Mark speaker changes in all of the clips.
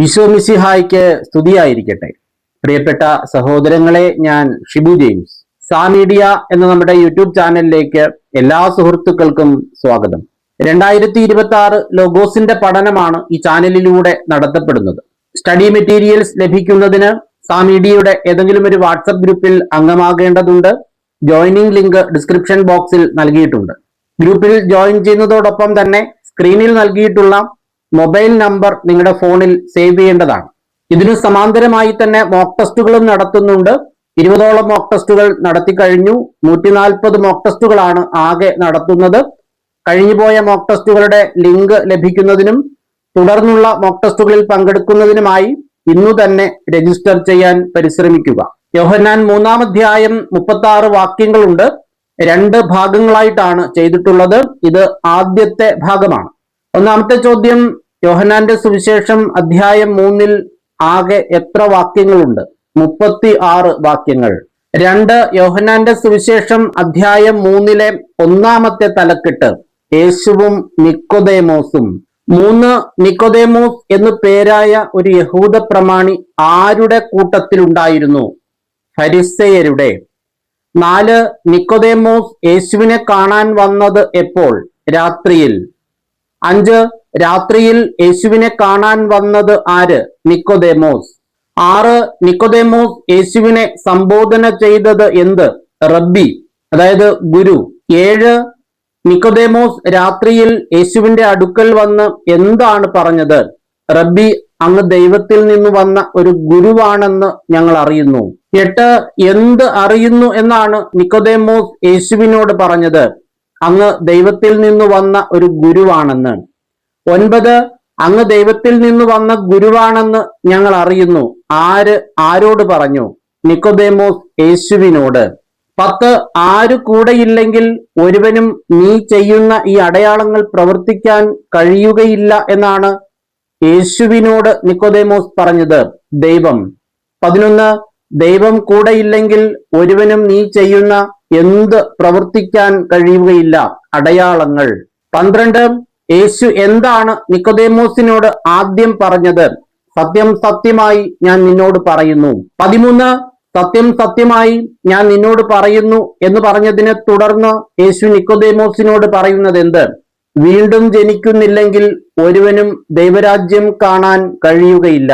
Speaker 1: ഈശോമിസിഹായ്ക്ക് സ്തുതിയായിരിക്കട്ടെ. പ്രിയപ്പെട്ട സഹോദരങ്ങളെ ഞാൻ ഷിബു ജെയിംസ്. സാ മീഡിയ എന്ന നമ്മുടെ യൂട്യൂബ് ചാനലിലേക്ക് എല്ലാ സുഹൃത്തുക്കൾക്കും സ്വാഗതം. രണ്ടായിരത്തി ഇരുപത്തി ആറ് ലോഗോസിന്റെ പഠനമാണ് ഈ ചാനലിലൂടെ നടത്തപ്പെടുന്നത്. സ്റ്റഡി മെറ്റീരിയൽസ് ലഭിക്കുന്നതിന് സാ മീഡിയയുടെ ഏതെങ്കിലും ഒരു വാട്സപ്പ് ഗ്രൂപ്പിൽ അംഗമാകേണ്ടതുണ്ട്. ജോയിനിങ് ലിങ്ക് ഡിസ്ക്രിപ്ഷൻ ബോക്സിൽ നൽകിയിട്ടുണ്ട്. ഗ്രൂപ്പിൽ ജോയിൻ ചെയ്യുന്നതോടൊപ്പം തന്നെ സ്ക്രീനിൽ നൽകിയിട്ടുള്ള മൊബൈൽ നമ്പർ നിങ്ങളുടെ ഫോണിൽ സേവ് ചെയ്യേണ്ടതാണ്. ഇതിനു സമാന്തരമായി തന്നെ മോക്ക് ടെസ്റ്റുകളും നടത്തുന്നുണ്ട്. ഇരുപതോളം മോക്ക് ടെസ്റ്റുകൾ നടത്തി കഴിഞ്ഞു. നൂറ്റി നാൽപ്പത് മോക്ക് ടെസ്റ്റുകളാണ് ആകെ നടത്തുന്നത്. കഴിഞ്ഞുപോയ മോക്ക് ടെസ്റ്റുകളുടെ ലിങ്ക് ലഭിക്കുന്നതിനും തുടർന്നുള്ള മോക്ക് ടെസ്റ്റുകളിൽ പങ്കെടുക്കുന്നതിനുമായി ഇന്നു തന്നെ രജിസ്റ്റർ ചെയ്യാൻ പരിശ്രമിക്കുക. യോഹന്നാൻ മൂന്നാം അധ്യായം മുപ്പത്തി ആറ് വാക്യങ്ങളുണ്ട്. രണ്ട് ഭാഗങ്ങളായിട്ടാണ് ചെയ്തിട്ടുള്ളത്. ഇത് ആദ്യത്തെ ഭാഗമാണ്. ഒന്നാമത്തെ ചോദ്യം യോഹന്നാന്റെ സുവിശേഷം അധ്യായം മൂന്നിൽ ആകെ എത്ര വാക്യങ്ങളുണ്ട്? മുപ്പത്തി ആറ് വാക്യങ്ങൾ. രണ്ട് യോഹനാന്റെ സുവിശേഷം അധ്യായം മൂന്നിലെ ഒന്നാമത്തെ തലക്കെട്ട് യേശുവും നിക്കോദേമോസും. മൂന്ന് നിക്കോദേമോസ് എന്നു പേരായ ഒരു യഹൂദ പ്രമാണി ആരുടെ കൂട്ടത്തിലുണ്ടായിരുന്നു? ഫരിസയരുടെ. നാല് നിക്കോദേമോസ് യേശുവിനെ കാണാൻ വന്നത് എപ്പോൾ? രാത്രിയിൽ. അഞ്ച് രാത്രിയിൽ യേശുവിനെ കാണാൻ വന്നത് ആര്? നിക്കോദേമോസ്. ആറ് നിക്കോദേമോസ് യേശുവിനെ സംബോധന ചെയ്തത് എന്ത്? റബ്ബി അതായത് ഗുരു. ഏഴ് നിക്കോദേമോസ് രാത്രിയിൽ യേശുവിന്റെ അടുക്കൽ വന്ന് എന്താണ് പറഞ്ഞത്? റബ്ബി അങ്ങ് ദൈവത്തിൽ നിന്ന് വന്ന ഒരു ഗുരുവാണെന്ന് ഞങ്ങൾ അറിയുന്നു. എട്ട് എന്ത് അറിയുന്നു എന്നാണ് നിക്കോദേമോസ് യേശുവിനോട് പറഞ്ഞത്. അങ്ങ് ദൈവത്തിൽ നിന്ന് വന്ന ഒരു ഗുരുവാണെന്ന്. ഒൻപത് അങ്ങ് ദൈവത്തിൽ നിന്ന് വന്ന ഗുരുവാണെന്ന് ഞങ്ങൾ അറിയുന്നു. ആര് ആരോട് പറഞ്ഞു? നിക്കോദേമോസ് യേശുവിനോട്. പത്ത് ആര് കൂടെയില്ലെങ്കിൽ ഒരുവനും നീ ചെയ്യുന്ന ഈ അടയാളങ്ങൾ പ്രവർത്തിക്കാൻ കഴിയുകയില്ല എന്നാണ് യേശുവിനോട് നിക്കോദേമോസ് പറഞ്ഞത്. ദൈവം. പതിനൊന്ന് ദൈവം കൂടെയില്ലെങ്കിൽ ഒരുവനും നീ ചെയ്യുന്ന എന്ത് പ്രവർത്തിക്കാൻ കഴിയുകയില്ല അടയാളങ്ങൾ. പന്ത്രണ്ട് യേശു എന്താണ് നിക്കോദേമോസിനോട് ആദ്യം പറഞ്ഞത്? സത്യം സത്യമായി ഞാൻ നിന്നോട് പറയുന്നു. പതിമൂന്ന് സത്യം സത്യമായി ഞാൻ നിന്നോട് പറയുന്നു എന്ന് പറഞ്ഞതിനെ തുടർന്ന് യേശു നിക്കോദേമോസിനോട് പറയുന്നത് എന്ത് വീണ്ടും ജനിക്കുന്നില്ലെങ്കിൽ ഒരുവനും ദൈവരാജ്യം കാണാൻ കഴിയുകയില്ല.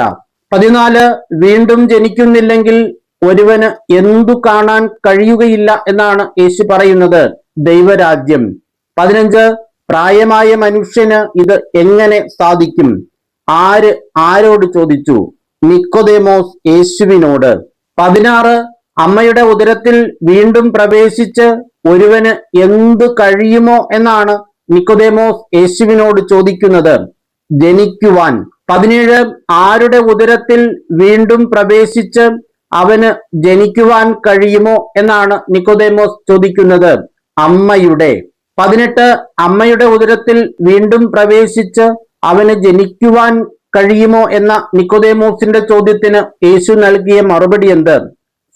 Speaker 1: പതിനാല് വീണ്ടും ജനിക്കുന്നില്ലെങ്കിൽ ഒരുവന് എന്തു കാണാൻ കഴിയുകയില്ല എന്നാണ് യേശു പറയുന്നത്. ദൈവരാജ്യം. പതിനഞ്ച് പ്രായമായ മനുഷ്യന് ഇത് എങ്ങനെ സാധിക്കും? ആര് ആരോട് ചോദിച്ചു? നിക്കോദേമോസ് യേശുവിനോട്. പതിനാറ് അമ്മയുടെ ഉദരത്തിൽ വീണ്ടും പ്രവേശിച്ച് ഒരുവന് എന്തു കഴിയുമോ എന്നാണ് നിക്കോദേമോസ് യേശുവിനോട് ചോദിക്കുന്നത്. ജനിക്കുവാൻ. പതിനേഴ് ആരുടെ ഉദരത്തിൽ വീണ്ടും പ്രവേശിച്ച് അവന് ജനിക്കുവാൻ കഴിയുമോ എന്നാണ് നിക്കോദേമോസ് ചോദിക്കുന്നത്. അമ്മയുടെ പതിനെട്ട് അമ്മയുടെ ഉദരത്തിൽ വീണ്ടും പ്രവേശിച്ച് അവന് ജനിക്കുവാൻ കഴിയുമോ എന്ന നിക്കോദേമോസിന്റെ ചോദ്യത്തിന് യേശു നൽകിയ മറുപടി എന്ത്?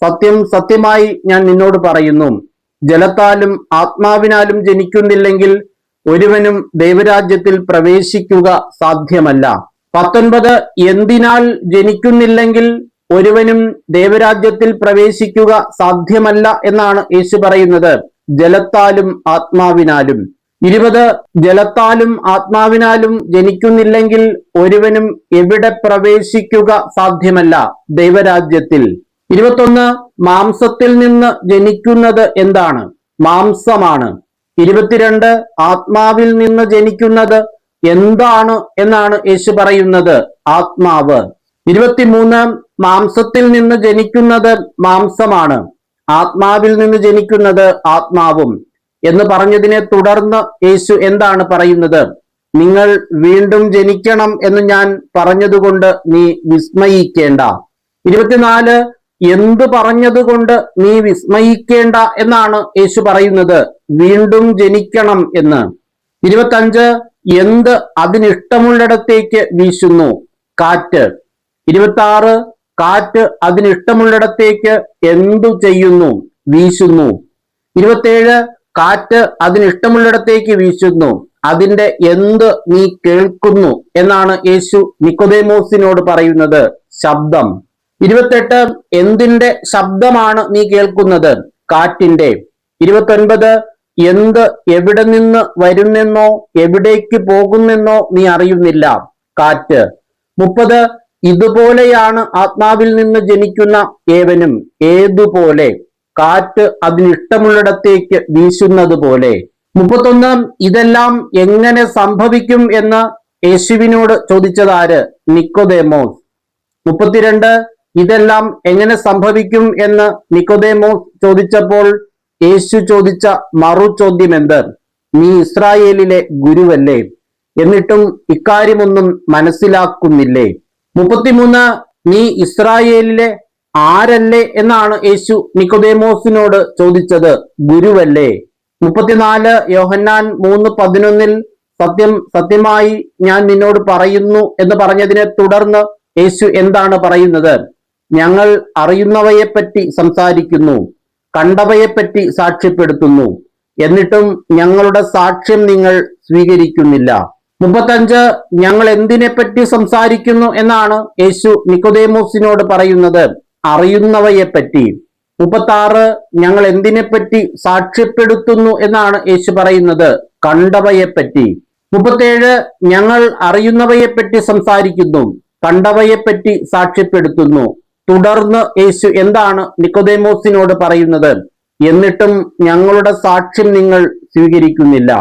Speaker 1: സത്യം സത്യമായി ഞാൻ നിന്നോട് പറയുന്നു. ജലത്താലും ആത്മാവിനാലും ജനിക്കുന്നില്ലെങ്കിൽ ഒരുവനും ദൈവരാജ്യത്തിൽ പ്രവേശിക്കുക സാധ്യമല്ല. പത്തൊൻപത് എന്തിനാൽ ജനിക്കുന്നില്ലെങ്കിൽ ഒരുവനും ദേവരാജ്യത്തിൽ പ്രവേശിക്കുക സാധ്യമല്ല എന്നാണ് യേശു പറയുന്നത്. ജലത്താലും ആത്മാവിനാലും. ഇരുപത് ജലത്താലും ആത്മാവിനാലും ജനിക്കുന്നില്ലെങ്കിൽ ഒരുവനും എവിടെ പ്രവേശിക്കുക സാധ്യമല്ല ദൈവരാജ്യത്തിൽ. ഇരുപത്തൊന്ന് മാംസത്തിൽ നിന്ന് ജനിക്കുന്നത് എന്താണ്? മാംസമാണ്. ഇരുപത്തിരണ്ട് ആത്മാവിൽ നിന്ന് ജനിക്കുന്നത് എന്താണ് എന്നാണ് യേശു പറയുന്നത്? ആത്മാവ്. ഇരുപത്തിമൂന്ന് മാംസത്തിൽ നിന്ന് ജനിക്കുന്നത് മാംസമാണ്. ആത്മാവിൽ നിന്ന് ജനിക്കുന്നത് ആത്മാവും. എന്ന് പറഞ്ഞതിനെ തുടർന്ന് യേശു എന്താണ് പറയുന്നത്? നിങ്ങൾ വീണ്ടും ജനിക്കണം എന്ന് ഞാൻ പറഞ്ഞതുകൊണ്ട് നീ വിസ്മയിക്കേണ്ട. ഇരുപത്തിനാല് എന്ത് പറഞ്ഞതുകൊണ്ട് നീ വിസ്മയിക്കേണ്ട എന്നാണ് യേശു പറയുന്നത്. വീണ്ടും ജനിക്കണം എന്ന്. ഇരുപത്തഞ്ച് എന്ത് അതിനിഷ്ടമുള്ളിടത്തേക്ക് വീശുന്നു? കാറ്റ്. ഇരുപത്തി ആറ് കാറ്റ് അതിനിഷ്ടമുള്ളിടത്തേക്ക് എന്തു ചെയ്യുന്നു? വീശുന്നു. ഇരുപത്തേഴ് കാറ്റ് അതിനിഷ്ടമുള്ളിടത്തേക്ക് വീശുന്നു. അതിന്റെ എന്ത് നീ കേൾക്കുന്നു? എന്നാണ് യേശു നിക്കോദേമോസിനോട് പറയുന്നത്. ശബ്ദം. ഇരുപത്തെട്ട് എന്തിന്റെ ശബ്ദമാണ് നീ കേൾക്കുന്നത്? കാറ്റിന്റെ ഇരുപത്തൊൻപത് എന്ത് എവിടെ നിന്ന് വരുന്നെന്നോ എവിടേക്ക് പോകുന്നെന്നോ നീ അറിയുന്നില്ല. കാറ്റ്. മുപ്പത് ഇതുപോലെയാണ് ആത്മാവിൽ നിന്ന് ജനിക്കുന്ന ഏവനും ഏതുപോലെ കാറ്റ് അതിനിഷ്ടമുള്ളിടത്തേക്ക് വീശുന്നത് പോലെ മുപ്പത്തൊന്ന് ഇതെല്ലാം എങ്ങനെ സംഭവിക്കും എന്ന് യേശുവിനോട് ചോദിച്ചതാര്? നിക്കോദേമോസ്. മുപ്പത്തിരണ്ട് ഇതെല്ലാം എങ്ങനെ സംഭവിക്കും എന്ന് നിക്കോദേമോസ് ചോദിച്ചപ്പോൾ യേശു ചോദിച്ച മറു ചോദ്യം എന്ത്? നീ ഇസ്രായേലിലെ ഗുരുവല്ലേ? എന്നിട്ടും ഇക്കാര്യമൊന്നും മനസ്സിലാക്കുന്നില്ലേ? മുപ്പത്തിമൂന്ന് നീ ഇസ്രായേലിലെ ആരല്ലേ എന്നാണ് യേശു നിക്കോദേമോസിനോട് ചോദിച്ചത്. ഗുരുവല്ലേ? മുപ്പത്തിനാല് യോഹന്നാൻ മൂന്ന് പതിനൊന്നിൽ സത്യം സത്യമായി ഞാൻ നിന്നോട് പറയുന്നു എന്ന് പറഞ്ഞതിനെ തുടർന്ന് യേശു എന്താണ് പറയുന്നത്? ഞങ്ങൾ അറിയുന്നവയെപ്പറ്റി സംസാരിക്കുന്നു കണ്ടവയെപ്പറ്റി സാക്ഷ്യപ്പെടുത്തുന്നു. എന്നിട്ടും ഞങ്ങളുടെ സാക്ഷ്യം നിങ്ങൾ സ്വീകരിക്കുന്നില്ല. മുപ്പത്തഞ്ച് ഞങ്ങൾ എന്തിനെപ്പറ്റി സംസാരിക്കുന്നു എന്നാണ് യേശു നിക്കോദേമോസിനോട് പറയുന്നത്. അറിയുന്നവയെപ്പറ്റി. മുപ്പത്തി ആറ് ഞങ്ങൾ എന്തിനെപ്പറ്റി സാക്ഷ്യപ്പെടുത്തുന്നു എന്നാണ് യേശു പറയുന്നത്. കണ്ടവയെപ്പറ്റി. മുപ്പത്തേഴ് ഞങ്ങൾ അറിയുന്നവയെപ്പറ്റി സംസാരിക്കുന്നു. കണ്ടവയെപ്പറ്റി സാക്ഷ്യപ്പെടുത്തുന്നു. തുടർന്ന് യേശു എന്താണ് നിക്കോദേമോസിനോട് പറയുന്നത്? എന്നിട്ടും ഞങ്ങളുടെ സാക്ഷ്യം നിങ്ങൾ സ്വീകരിക്കുന്നില്ല.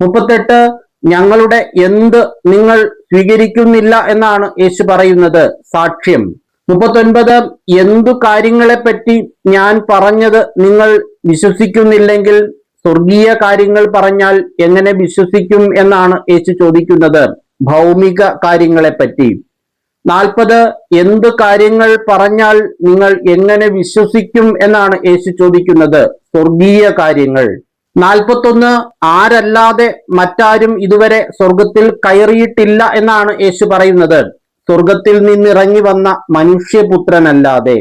Speaker 1: മുപ്പത്തെട്ട് ഞങ്ങളുടെ എന്ത് നിങ്ങൾ സ്വീകരിക്കുന്നില്ല എന്നാണ് യേശു പറയുന്നത്. സാക്ഷ്യം. മുപ്പത്തൊൻപത് എന്തു കാര്യങ്ങളെപ്പറ്റി ഞാൻ പറഞ്ഞത് നിങ്ങൾ വിശ്വസിക്കുന്നില്ലെങ്കിൽ സ്വർഗീയ കാര്യങ്ങൾ പറഞ്ഞാൽ എങ്ങനെ വിശ്വസിക്കും എന്നാണ് യേശു ചോദിക്കുന്നത്. ഭൗമിക കാര്യങ്ങളെപ്പറ്റി. നാൽപ്പത് എന്ത് കാര്യങ്ങൾ പറഞ്ഞാൽ നിങ്ങൾ എങ്ങനെ വിശ്വസിക്കും എന്നാണ് യേശു ചോദിക്കുന്നത്. സ്വർഗീയ കാര്യങ്ങൾ. നാൽപ്പത്തൊന്ന് ആരല്ലാതെ മറ്റാരും ഇതുവരെ സ്വർഗത്തിൽ കയറിയിട്ടില്ല എന്നാണ് യേശു പറയുന്നത്. സ്വർഗത്തിൽ നിന്നിറങ്ങി വന്ന മനുഷ്യപുത്രനല്ലാതെ.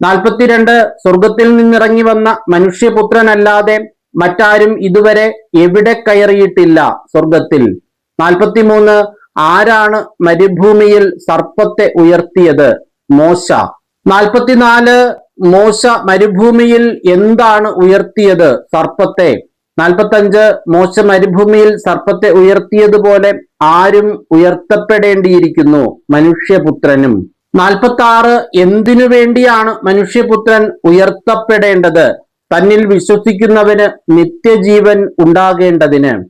Speaker 1: നാൽപ്പത്തിരണ്ട് സ്വർഗത്തിൽ നിന്നിറങ്ങി വന്ന മനുഷ്യപുത്രനല്ലാതെ മറ്റാരും ഇതുവരെ എവിടെ കയറിയിട്ടില്ല സ്വർഗത്തിൽ നാൽപ്പത്തിമൂന്ന് ആരാണ് മരുഭൂമിയിൽ സർപ്പത്തെ ഉയർത്തിയത്? മോശ. നാൽപ്പത്തിനാല് മോശ മരുഭൂമിയിൽ എന്താണ് ഉയർത്തിയത്? സർപ്പത്തെ. നാൽപ്പത്തഞ്ച് മോശ മരുഭൂമിയിൽ സർപ്പത്തെ ഉയർത്തിയതുപോലെ ആരും ഉയർത്തപ്പെടേണ്ടിയിരിക്കുന്നു മനുഷ്യപുത്രനും. നാൽപ്പത്തി ആറ് എന്തിനു വേണ്ടിയാണ് മനുഷ്യപുത്രൻ ഉയർത്തപ്പെടേണ്ടത്? തന്നിൽ വിശ്വസിക്കുന്നവന് നിത്യജീവൻ ഉണ്ടാകേണ്ടതിന്.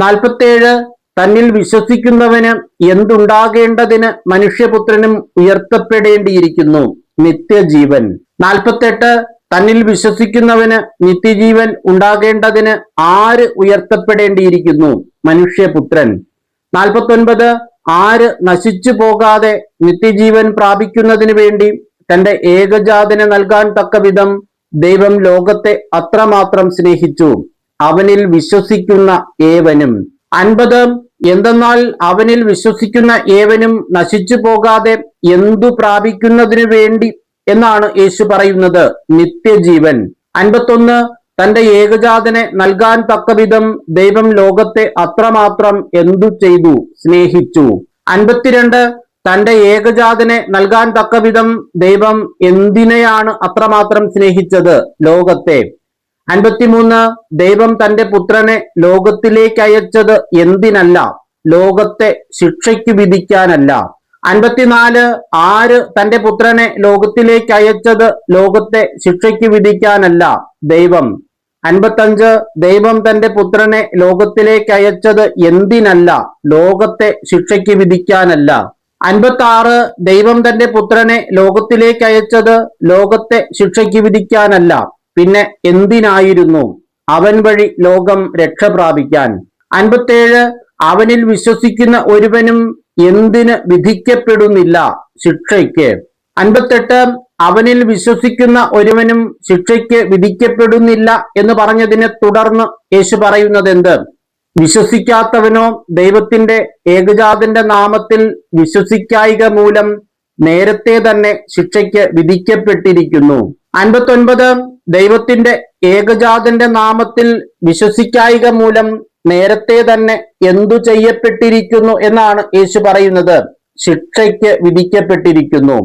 Speaker 1: നാൽപ്പത്തേഴ് തന്നിൽ വിശ്വസിക്കുന്നവന് എന്തുണ്ടാകേണ്ടതിന് മനുഷ്യപുത്രനും ഉയർത്തപ്പെടേണ്ടിയിരിക്കുന്നു? നിത്യജീവൻ. നാൽപ്പത്തെട്ട് തന്നിൽ വിശ്വസിക്കുന്നവന് നിത്യജീവൻ ഉണ്ടാകേണ്ടതിന് ആര് ഉയർത്തപ്പെടേണ്ടിയിരിക്കുന്നു? മനുഷ്യപുത്രൻ. നാൽപ്പത്തൊൻപത് ആര് നശിച്ചു പോകാതെ നിത്യജീവൻ പ്രാപിക്കുന്നതിന് വേണ്ടി തന്റെ ഏകജാതനെ നൽകാൻ തക്ക വിധം ദൈവം ലോകത്തെ അത്രമാത്രം സ്നേഹിച്ചു. അവനിൽ വിശ്വസിക്കുന്ന ഏവനും. അൻപത് എന്തെന്നാൽ അവനിൽ വിശ്വസിക്കുന്ന ഏവനും നശിച്ചു പോകാതെ എന്തു പ്രാപിക്കുന്നതിനു വേണ്ടി എന്നാണ് യേശു പറയുന്നത്. നിത്യജീവൻ. അൻപത്തൊന്ന് തന്റെ ഏകജാതനെ നൽകാൻ തക്കവിധം ദൈവം ലോകത്തെ അത്രമാത്രം എന്തു ചെയ്തു? സ്നേഹിച്ചു. അൻപത്തിരണ്ട് തന്റെ ഏകജാതനെ നൽകാൻ തക്കവിധം ദൈവം എന്തിനെയാണ് അത്രമാത്രം സ്നേഹിച്ചത്? ലോകത്തെ. അൻപത്തിമൂന്ന് ദൈവം തന്റെ പുത്രനെ ലോകത്തിലേക്ക് അയച്ചത് എന്തിനല്ല? ലോകത്തെ ശിക്ഷയ്ക്ക് വിധിക്കാനല്ല. അൻപത്തിനാല് ആര് തന്റെ പുത്രനെ ലോകത്തിലേക്ക് അയച്ചത് ലോകത്തെ ശിക്ഷയ്ക്ക് വിധിക്കാനല്ല? ദൈവം. അൻപത്തഞ്ച് ദൈവം തന്റെ പുത്രനെ ലോകത്തിലേക്ക് അയച്ചത് എന്തിനല്ല? ലോകത്തെ ശിക്ഷയ്ക്ക് വിധിക്കാനല്ല. അൻപത്തി ആറ് ദൈവം തന്റെ പുത്രനെ ലോകത്തിലേക്ക് അയച്ചത് ലോകത്തെ ശിക്ഷയ്ക്ക് വിധിക്കാനല്ല. പിന്നെ എന്തിനായിരുന്നു അവൻ വഴി ലോകം രക്ഷ പ്രാപിക്കാൻ അൻപത്തേഴ് അവനിൽ വിശ്വസിക്കുന്ന ഒരുവനും എന്തിന് വിധിക്കപ്പെടുന്നില്ല ശിക്ഷയ്ക്ക്? അൻപത്തെട്ട് അവനിൽ വിശ്വസിക്കുന്ന ഒരുവനും ശിക്ഷയ്ക്ക് വിധിക്കപ്പെടുന്നില്ല എന്ന് പറഞ്ഞതിനെ തുടർന്ന് യേശു പറയുന്നത് എന്ത് വിശ്വസിക്കാത്തവനോ ദൈവത്തിന്റെ ഏകജാതന്റെ നാമത്തിൽ വിശ്വസിക്കായിക മൂലം നേരത്തെ തന്നെ ശിക്ഷയ്ക്ക് വിധിക്കപ്പെട്ടിരിക്കുന്നു. അൻപത്തൊൻപത് ദൈവത്തിന്റെ ഏകജാതന്റെ നാമത്തിൽ വിശ്വസിക്കായിക മൂലം നേരത്തെ തന്നെ എന്തു ചെയ്യപ്പെട്ടിരിക്കുന്നു എന്നാണ് യേശു പറയുന്നത്. ശിക്ഷയ്ക്ക് വിധിക്കപ്പെട്ടിരിക്കുന്നു.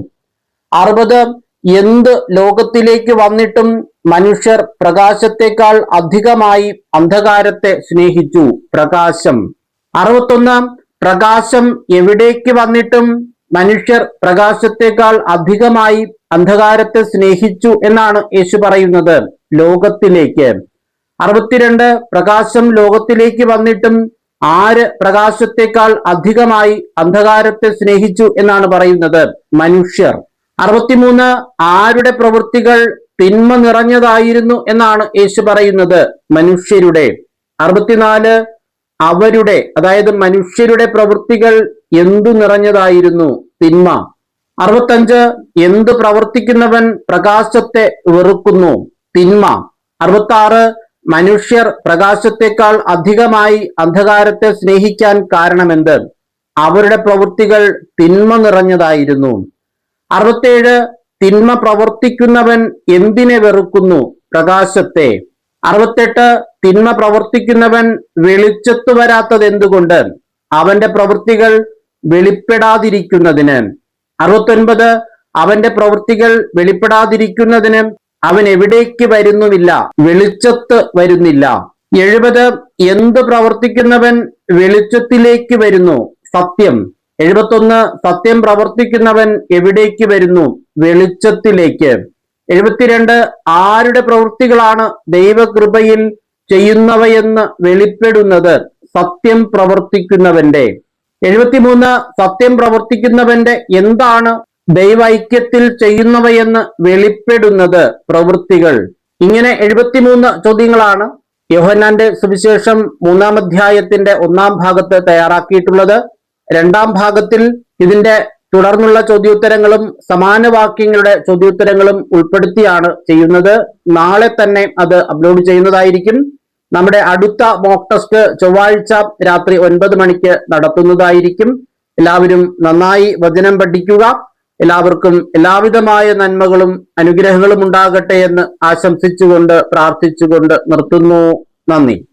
Speaker 1: അറുപത് എന്ത് ലോകത്തിലേക്ക് വന്നിട്ടും മനുഷ്യർ പ്രകാശത്തെക്കാൾ അധികമായി അന്ധകാരത്തെ സ്നേഹിച്ചു. പ്രകാശം. അറുപത്തൊന്ന് പ്രകാശം എവിടേക്ക് വന്നിട്ടും മനുഷ്യർ പ്രകാശത്തെക്കാൾ അധികമായി അന്ധകാരത്തെ സ്നേഹിച്ചു എന്നാണ് യേശു പറയുന്നത്. ലോകത്തിലേക്ക്. അറുപത്തിരണ്ട് പ്രകാശം ലോകത്തിലേക്ക് വന്നിട്ടും ആര് പ്രകാശത്തെക്കാൾ അധികമായി അന്ധകാരത്തെ സ്നേഹിച്ചു എന്നാണ് പറയുന്നത് മനുഷ്യർ. അറുപത്തിമൂന്ന് ആരുടെ പ്രവൃത്തികൾ തിന്മ നിറഞ്ഞതായിരുന്നു എന്നാണ് യേശു പറയുന്നത് മനുഷ്യരുടെ. അറുപത്തിനാല് അവരുടെ അതായത് മനുഷ്യരുടെ പ്രവൃത്തികൾ എന്തു നിറഞ്ഞതായിരുന്നു തിന്മ അറുപത്തഞ്ച് എന്ത് പ്രവർത്തിക്കുന്നവൻ പ്രകാശത്തെ വെറുക്കുന്നു തിന്മ അറുപത്തി മനുഷ്യർ പ്രകാശത്തെക്കാൾ അധികമായി അന്ധകാരത്തെ സ്നേഹിക്കാൻ കാരണമെന്ത്? അവരുടെ പ്രവൃത്തികൾ തിന്മ നിറഞ്ഞതായിരുന്നു. അറുപത്തേഴ് തിന്മ പ്രവർത്തിക്കുന്നവൻ എന്തിനെ വെറുക്കുന്നു? പ്രകാശത്തെ. അറുപത്തെട്ട് തിന്മ പ്രവർത്തിക്കുന്നവൻ വെളിച്ചത്തു വരാത്തത് എന്തുകൊണ്ട് അവന്റെ പ്രവൃത്തികൾ വെളിപ്പെടാതിരിക്കുന്നതിന്. അറുപത്തൊൻപത് അവന്റെ പ്രവൃത്തികൾ വെളിപ്പെടാതിരിക്കുന്നതിന് അവൻ എവിടേക്ക് വരുന്നുമില്ല? വെളിച്ചത്ത് വരുന്നില്ല. എഴുപത് എന്ത് പ്രവർത്തിക്കുന്നവൻ വെളിച്ചത്തിലേക്ക് വരുന്നു? സത്യം. എഴുപത്തൊന്ന് സത്യം പ്രവർത്തിക്കുന്നവൻ എവിടേക്ക് വരുന്നു? വെളിച്ചത്തിലേക്ക്. എഴുപത്തിരണ്ട് ആരുടെ പ്രവൃത്തികളാണ് ദൈവകൃപയിൽ ചെയ്യുന്നവയെന്ന് വെളിപ്പെടുന്നത്? സത്യം പ്രവർത്തിക്കുന്നവന്റെ എഴുപത്തിമൂന്ന് സത്യം പ്രവർത്തിക്കുന്നവന്റെ എന്താണ് ദൈവൈക്യത്തിൽ ചെയ്യുന്നവയെന്ന് വെളിപ്പെടുന്നത് പ്രവൃത്തികൾ. ഇങ്ങനെ എഴുപത്തിമൂന്ന് ചോദ്യങ്ങളാണ് യോഹന്നാന്റെ സുവിശേഷം മൂന്നാം അധ്യായത്തിന്റെ ഒന്നാം ഭാഗത്ത് തയ്യാറാക്കിയിട്ടുള്ളത്. രണ്ടാം ഭാഗത്തിൽ ഇതിന്റെ തുടർന്നുള്ള ചോദ്യോത്തരങ്ങളും സമാന വാക്യങ്ങളുടെ ചോദ്യോത്തരങ്ങളും ഉൾപ്പെടുത്തിയാണ് ചെയ്യുന്നത്. നാളെ തന്നെ അത് അപ്ലോഡ് ചെയ്യുന്നതായിരിക്കും. നമ്മുടെ അടുത്ത മോക്ക് ടെസ്റ്റ് ചൊവ്വാഴ്ച രാത്രി ഒൻപത് മണിക്ക് നടത്തുന്നതായിരിക്കും. എല്ലാവരും നന്നായി വചനം പഠിക്കുക. എല്ലാവർക്കും എല്ലാവിധമായ നന്മകളും അനുഗ്രഹങ്ങളും ഉണ്ടാകട്ടെ എന്ന് ആശംസിച്ചുകൊണ്ട് പ്രാർത്ഥിച്ചുകൊണ്ട് നിർത്തുന്നു. നന്ദി.